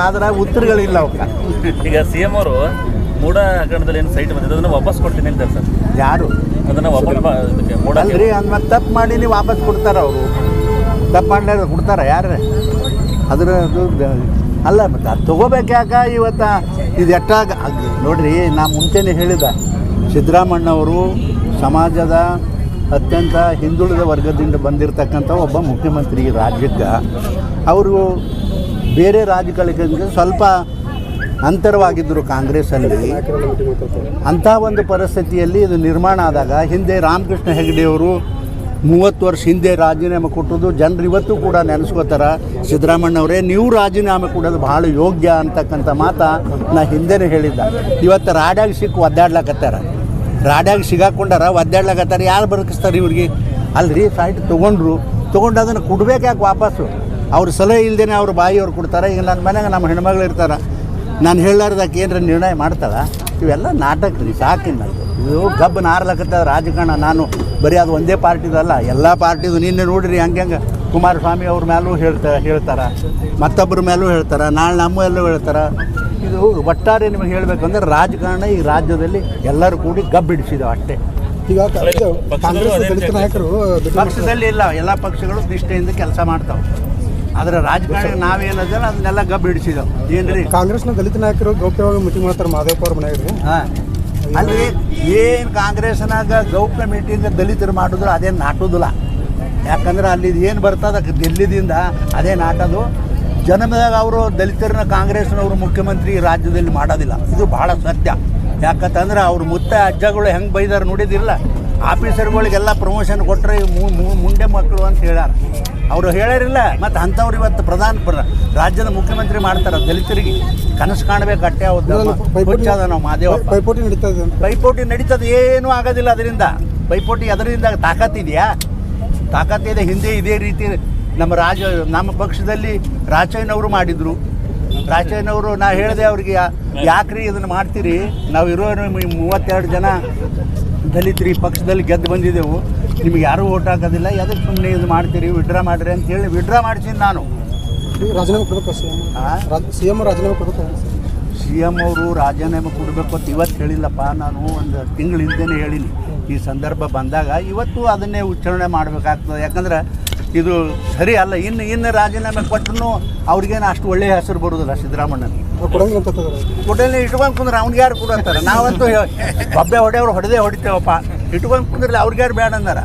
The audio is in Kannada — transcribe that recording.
ಆದ್ರೆ ಉತ್ತರಗಳಿಲ್ಲ ಅವಕ್ಕ ಈಗ ಸಿ ಎಂ ಅವರು ಮೂಡ ಹಗರಣದಲ್ಲಿ ಏನು ಸೈಟ್ ಬಂದಿದೆ ಅದನ್ನ ವಾಪಸ್ ಕೊಡ್ತೀನಿ ಅಂತ ಸರ್. ಯಾರು? ಅದನ್ನ ವಾಪಸ್ ಬ- ಇದಕ್ಕೆ ಮೂಡ ಅಲ್ರಿ ಅಂದ್ ಮತ್ತೆ ತಪ್ಪು ಮಾಡಿ ನೀವು ವಾಪಸ್ ಕೊಡ್ತಾರ ಅವರು. ತಪ್ಪು ಮಾಡ್ಲಾರ ಕೊಡ್ತಾರ ಯಾರು ಅದ್ರ ಅದು ದ- ಅಲ್ಲ ಮತ್ತೆ ಅದು ತೊಗೋಬೇಕಾಗ ಇವತ್ತ? ಇದು ಎಟ್ಟಾಗ ನೋಡ್ರಿ ನಾ ಮುಂಚೆನೇ ಹೇಳಿದ ಸಿದ್ದರಾಮಣ್ಣವರು ಸಮಾಜದ ಅತ್ಯಂತ ಹಿಂದುಳಿದ ವರ್ಗದಿಂದ ಬಂದಿರತಕ್ಕಂಥ ಒಬ್ಬ ಮುಖ್ಯಮಂತ್ರಿ ಈ ರಾಜ್ಯಕ್ಕೆ ಅವರು ಬೇರೆ ರಾಜ್ಯಗಳಿಗೆ ಸ್ವಲ್ಪ ಅಂತರವಾಗಿದ್ದರು ಕಾಂಗ್ರೆಸ್ಸಲ್ಲಿ. ಅಂಥ ಒಂದು ಪರಿಸ್ಥಿತಿಯಲ್ಲಿ ಇದು ನಿರ್ಮಾಣ ಆದಾಗ ಹಿಂದೆ ರಾಮಕೃಷ್ಣ ಹೆಗಡೆಯವರು ಮೂವತ್ತು ವರ್ಷ ಹಿಂದೆ ರಾಜೀನಾಮೆ ಕೊಟ್ಟದ್ದು ಜನರು ಇವತ್ತು ಕೂಡ ನೆನೆಸ್ಕೋತಾರ. ಸಿದ್ದರಾಮಣ್ಣವರೇ ನೀವು ರಾಜೀನಾಮೆ ಕೊಡೋದು ಭಾಳ ಯೋಗ್ಯ ಅಂತಕ್ಕಂಥ ಮಾತ ನಾ ಹಿಂದೆನೇ ಹೇಳಿದ್ದ. ಇವತ್ತು ರಾಡ್ಯಾಗ ಸಿಕ್ಕು ಒದ್ದಾಡ್ಲಕತ್ತಾರ. ರಾಡ್ಯಾಗ ಸಿಗಾಕೊಂಡಾರ ಒದ್ದಾಡ್ಲಕತ್ತಾರ. ಯಾರು ಬದುಕಿಸ್ತಾರೆ ಇವ್ರಿಗೆ? ಅಲ್ರಿ ಸೈಟ್ ತೊಗೊಂಡ್ರು. ತೊಗೊಂಡು ಅದನ್ನು ಕೊಡ್ಬೇಕು ಯಾಕೆ ವಾಪಸ್ಸು? ಅವ್ರ ಸಲಹೆ ಇಲ್ದೇನೆ ಅವ್ರ ಬಾಯಿಯವ್ರು ಕೊಡ್ತಾರೆ. ಈಗ ನನ್ನ ಮನೆಗೆ ನಮ್ಮ ಹೆಣ್ಮಗಳು ಇರ್ತಾರೆ. ನಾನು ಹೇಳಾರ್ದಕ್ಕೆ ಏನಾರ ನಿರ್ಣಯ ಮಾಡ್ತಾಳ ಇವೆಲ್ಲ ನಾಟಕ ರೀ ಸಾಕಿನ ಇದು ಗಬ್ಬು ನಾರ್ಲಕತ್ತ ರಾಜಕಾರಣ. ನಾನು ಬರೀ ಅದು ಒಂದೇ ಪಾರ್ಟಿದಲ್ಲ ಎಲ್ಲ ಪಾರ್ಟಿದು ನಿನ್ನೆ ನೋಡಿರಿ ಹಂಗೆ ಹಂಗೆ ಕುಮಾರಸ್ವಾಮಿ ಅವ್ರ ಮೇಲೂ ಹೇಳ್ತಾ ಹೇಳ್ತಾರೆ. ಮತ್ತೊಬ್ಬರ ಮೇಲೂ ಹೇಳ್ತಾರೆ ನಾಳೆ ನಮ್ಮ ಎಲ್ಲೂ ಹೇಳ್ತಾರೆ. ಇದು ಒಟ್ಟಾರೆ ನಿಮಗೆ ಹೇಳಬೇಕಂದ್ರೆ ರಾಜಕಾರಣ ಈ ರಾಜ್ಯದಲ್ಲಿ ಎಲ್ಲರೂ ಕೂಡಿ ಗಬ್ಬಿಡಿಸಿದವು ಅಷ್ಟೇ. ಈಗ ಕಾಂಗ್ರೆಸ್ ದಲಿತ ನಾಯಕರು ಪಕ್ಷದಲ್ಲಿ ಇಲ್ಲ ಎಲ್ಲ ಪಕ್ಷಗಳು ನಿಷ್ಠೆಯಿಂದ ಕೆಲಸ ಮಾಡ್ತಾವೆ. ಆದರೆ ರಾಜಕಾರಣ ನಾವೇನದಲ್ಲ ಅದನ್ನೆಲ್ಲ ಗಬ್ಬಿಡಿಸಿದವು ಏನ್ರಿ? ಕಾಂಗ್ರೆಸ್ನ ದಲಿತ ನಾಯಕರು ಗೌಪ್ಯವಾಗಿ ಮೀಟಿಂಗ್ ಮಾಡ್ತಾರೆ ಮಾದೇವಪ್ಪ ಅವ್ರ ಮನೆಯಾಗ್ರಿ ಹಾಂ. ಅಲ್ಲಿ ಏನು ಕಾಂಗ್ರೆಸ್ನಾಗ ಗೌಪ್ಯ ಮೀಟಿಂಗ್ ದಲಿತರು ಮಾಡಿದ್ರು ಅದೇನು ನಾಟೋದಿಲ್ಲ. ಯಾಕಂದ್ರೆ ಅಲ್ಲಿ ಏನು ಬರ್ತದ ದಿಲ್ಲಿದಿಂದ ಅದೇ ನಾಟೋದು. ಜನ್ಮದಾಗ ಅವರು ದಲಿತರನ್ನ ಕಾಂಗ್ರೆಸ್ನವರು ಮುಖ್ಯಮಂತ್ರಿ ರಾಜ್ಯದಲ್ಲಿ ಮಾಡೋದಿಲ್ಲ. ಇದು ಭಾಳ ಸತ್ಯ. ಯಾಕಂತಂದ್ರೆ ಅವ್ರ ಮುತ್ತ ಅಜ್ಜಗಳು ಹೆಂಗೆ ಬೈದಾರ ನೋಡಿದಿಲ್ಲ ಆಫೀಸರ್ಗಳಿಗೆಲ್ಲ ಪ್ರಮೋಷನ್ ಕೊಟ್ಟರೆ ಮುಂಡೆ ಮಕ್ಕಳು ಅಂತ ಹೇಳ್ಯಾರ. ಅವರು ಹೇಳಿರಲಿಲ್ಲ ಮತ್ತು ಅಂಥವ್ರು ಇವತ್ತು ಪ್ರಧಾನ ಪ್ರ ರಾಜ್ಯದ ಮುಖ್ಯಮಂತ್ರಿ ಮಾಡ್ತಾರೆ ದಲಿತರಿಗೆ. ಕನಸು ಕಾಣಬೇಕು ಅಟ್ಟೆ ಹುಚ್ಚದ ನಾವು ಮಾದೇವ ಪೈಪೋಟಿ ನಡೀತದೆ ಪೈಪೋಟಿ ನಡೀತದೆ ಏನೂ ಆಗೋದಿಲ್ಲ ಅದರಿಂದ. ಪೈಪೋಟಿ ಅದರಿಂದ ತಾಕತ್ತಿದೆಯಾ ತಾಕತ್ತಿದೆ ಹಿಂದೆ ಇದೇ ರೀತಿ ನಮ್ಮ ರಾಜ ನಮ್ಮ ಪಕ್ಷದಲ್ಲಿ ರಾಚಯ್ಯನವರು ಮಾಡಿದರು. ರಾಚಯ್ಯನವರು ನಾ ಹೇಳಿದೆ ಅವ್ರಿಗೆ ಯಾಕ್ರಿ ಇದನ್ನು ಮಾಡ್ತೀರಿ? ನಾವು ಇರೋ ಮೂವತ್ತೆರಡು ಜನ ದಲಿತರಿ ಪಕ್ಷದಲ್ಲಿ ಗೆದ್ದು ಬಂದಿದ್ದೆವು. ನಿಮ್ಗೆ ಯಾರೂ ಓಟ್ ಹಾಕೋದಿಲ್ಲ. ಯಾವ್ದಕ್ಕೆ ಸುಮ್ಮನೆ ಇದು ಮಾಡ್ತೀರಿ? ವಿಡ್ರಾ ಮಾಡಿರಿ ಅಂತ ಹೇಳಿ ವಿಡ್ರಾ ಮಾಡ್ತೀನಿ ನಾನು. ರಾಜೀನಾಮೆ ಕೊಡ್ಬೇಕು ರಾಜೀನಾಮೆ ಕೊಡ್ಬೇಕು ಸಿ ಎಂ ಅವರು ರಾಜೀನಾಮೆ ಕೊಡಬೇಕು ಅಂತ ಇವತ್ತು ಹೇಳಿಲ್ಲಪ್ಪ. ನಾನು ಒಂದು ತಿಂಗಳ ಹಿಂದೆನೇ ಹೇಳಿನಿ. ಈ ಸಂದರ್ಭ ಬಂದಾಗ ಇವತ್ತು ಅದನ್ನೇ ಉಚ್ಚಾರಣೆ ಮಾಡಬೇಕಾಗ್ತದೆ. ಯಾಕಂದ್ರೆ ಇದು ಸರಿ ಅಲ್ಲ. ಇನ್ನು ಇನ್ನು ರಾಜೀನಾಮೆ ಕೊಟ್ಟರು ಅವ್ರಿಗೇನು ಅಷ್ಟು ಒಳ್ಳೆಯ ಹೆಸರು ಬರೋದಿಲ್ಲ ಸಿದ್ದರಾಮಣ್ಣನಿಗೆ. ಕೊಡಲಿ ಇಟ್ಕೊಂಡು ಕುಂದ್ರೆ ಅವ್ನಿಗೆ ಯಾರು ಕೊಡು ಅಂತಾರೆ ನಾವಂತೂ ಬಬ್ಬೆ ಹೊಡೆಯವ್ರು ಹೊಡೆದೇ ಹೊಡಿತೇವಪ್ಪ. ಇಟ್ಕೊಂಡು ಕುಂದ್ರಲ್ಲ ಅವ್ರಿಗೆ ಯಾರು ಬೇಡ ಅಂದಾರ?